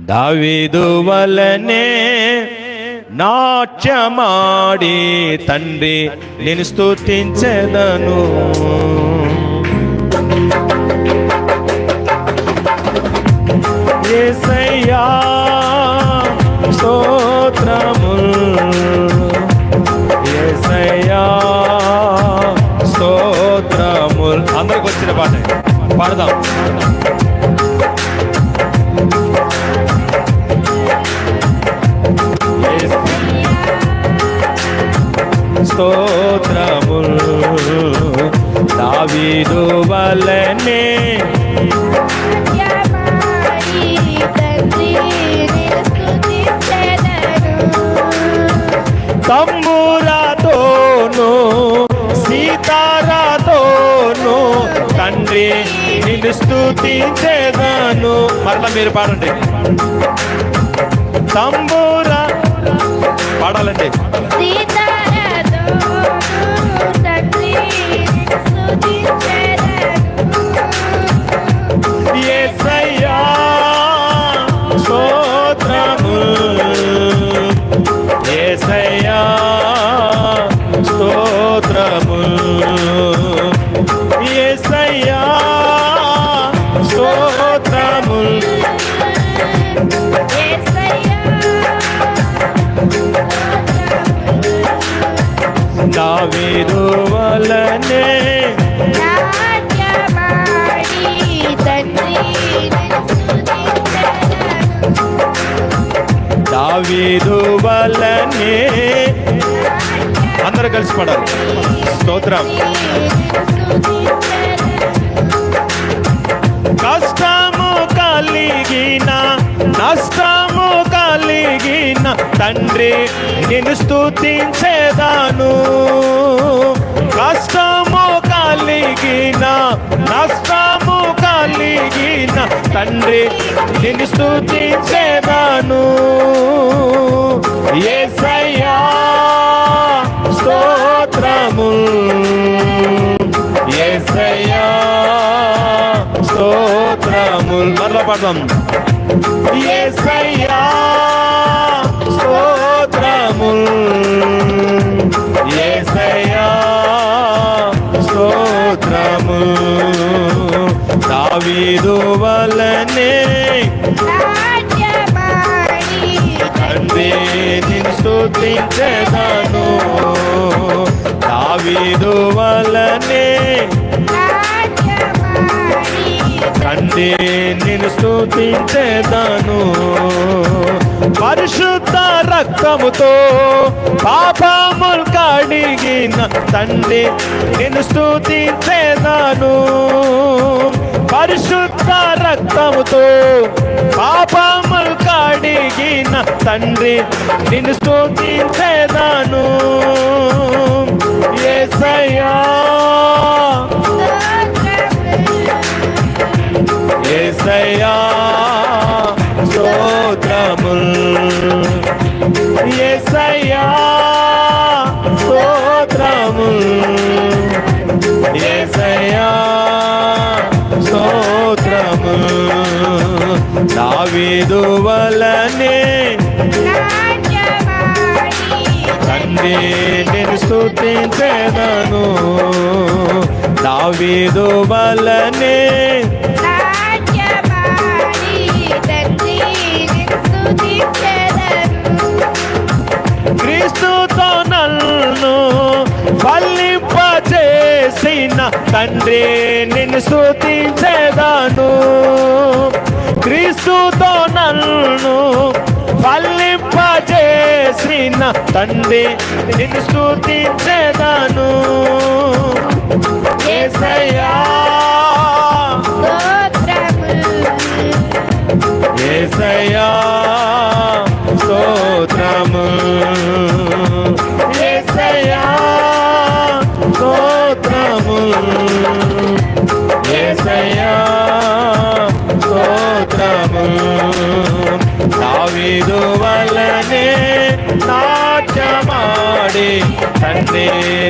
దావీదు వలనే నాట్యమాడి తండ్రి నేను స్తుతించెదను. యేసయ్యా స్తోత్రముల్. యేసయ్యా స్తోత్రముల్. అందరికి వచ్చిన పాట పాడదాం. స్తోత్రముల్. దావీదు వలనే నాట్యమాడి తంబూరాతోను సీతారాతోను తండ్రి నిన్ను స్తుతించేదాను. మరలా మీరు పాడండి. తంబూరా పాడాలండి. సీతా దావీదు వలనే వలనే అందరూ కలిసి పడాలి. స్తోత్రం. కష్టము కలిగిన నష్టము కలిగిన తండ్రి నిన్ను స్థుతించేదాను కష్టము కలిగిన నష్టము కలిగిన తండ్రి నిన్ను స్తుతించేదాను. యేసయ్యా స్తోత్రము. యేసయ్యా స్తోత్రముల్ మరలా పాడదాం. యేసయ్యా స్తోత్రముల్ యేసయ్యా స్తోత్రముల్ దావీదు వలనే తండ్రి దావీదు వలనే నిన్ను పరిశుద్ధ రక్తముతో పాపములు కడిగిన తండ్రి నిన్ను స్తుతించేదాను పరిశుద్ధ రక్తముతో పాపములు కడిగిన తండ్రి నిన్ను స్తుతించేదాను ఏసయ్యా. యేసయ్యా యేసయ్యా స్తోత్రముల్ దావీదు వలనే తండ్రి నేను స్తుతించేదను. దావీదు వలనే క్రీస్తుతో నన్ను ఫలింపజేసిన తండ్రి నిన్ను స్తుతించేదాను. క్రీస్తుతో నన్ను ఫలింపజేసిన తండ్రి నిన్ను స్తుతించేదాను. యేసయ్యా యేసయ్యా దావీదు వలనే నాట్యమాడి తండ్రి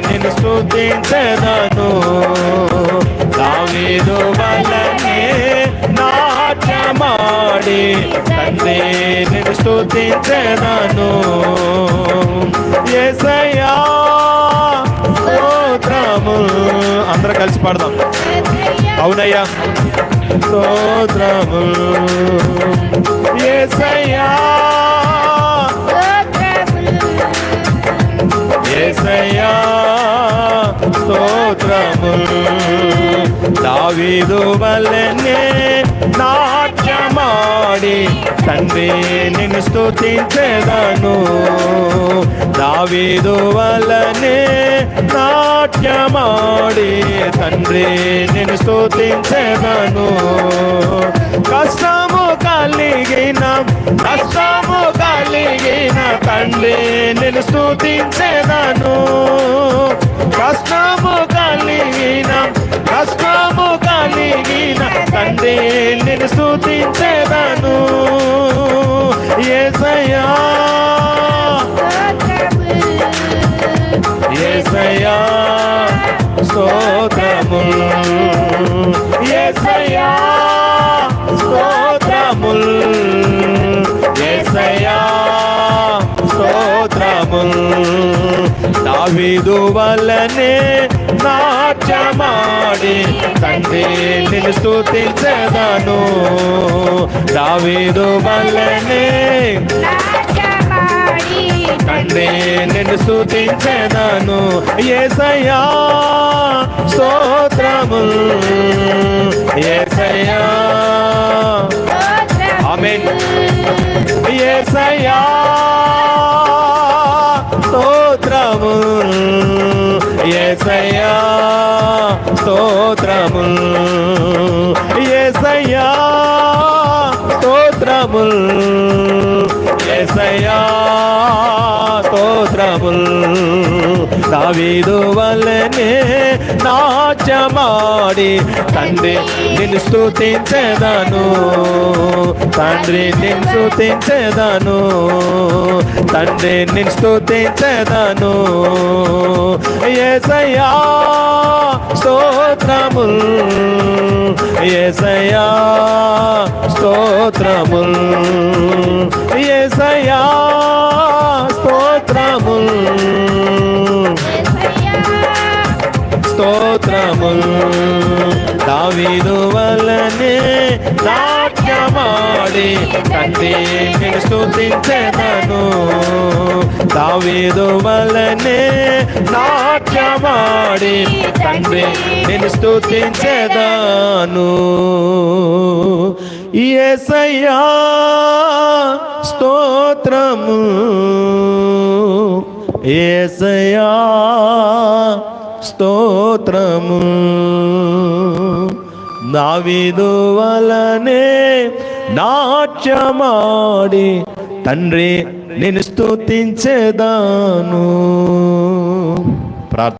నిన్ను స్థుతించదను దావీదు వలనే నాట్యమా నాట్యమాడి తండ్రి నిన్ను స్థుతించదను యేసయ్యా స్తోత్రము అందరూ కలిసి పాడదాం. అవునయ్యా స్తోత్రము యేసయ్యా యేసయ్యా స్తోత్రము దావీదు వల్లనే నాట్యమాడి తండ్రి నిన్ను స్తుతించెదను. దావీదు వల్లనే నాట్యమాడి తండ్రి నిన్ను స్తుతించెదను. కష్టం కలిగిన కష్టము కలిగిన తండ్రి నేను స్తుతించెదను. కష్టము కలిగిన కష్టము కలిగిన తండ్రి నేను స్తుతించెదను. ఏసయ్యా ఏసయ్యా స్తోత్రముల్. దావీదు వల్లనే నాట్యమాడి తండ్రి నిన్ను స్తుతించెదను. దావీదు వల్లనే తండ్రి నిన్ను స్తుతించెదను. ఏసయ్యా స్తోత్రము ఏసయ్యా. ఆమేన్. ఏసయ్యా స్తోత్రము. ఏసయ్యా స్తోత్రము. ఏసయ్యా స్తోత్రము. ఏసయ్యా స్తోత్రముల్ దావీదు వల్లనే నాచమాడి తండ్రి నిన్ను స్తుతించెదను. తండ్రి నిన్ను స్తుతించెదను. తండ్రి నిన్ను స్తుతించెదను. ఏసయ్యా స్తోత్రముల్. ఏసయ్యా స్తోత్రముల్. ఏసయ్యా స్తోత్రముల్. స్తోత్రముల్ దావీదు వలనే నాట్యమాడి తండ్రి నేను స్తుతించెదను. దావీదు వలనే నాట్యమాడి తండ్రి నేను స్థుతించదాను ఏసయ్యా స్తోత్రము. ఏసయ్యా స్తోత్రము. దావీదు వలనే నాట్యమాడి తండ్రి నేను స్తుతించేదాను.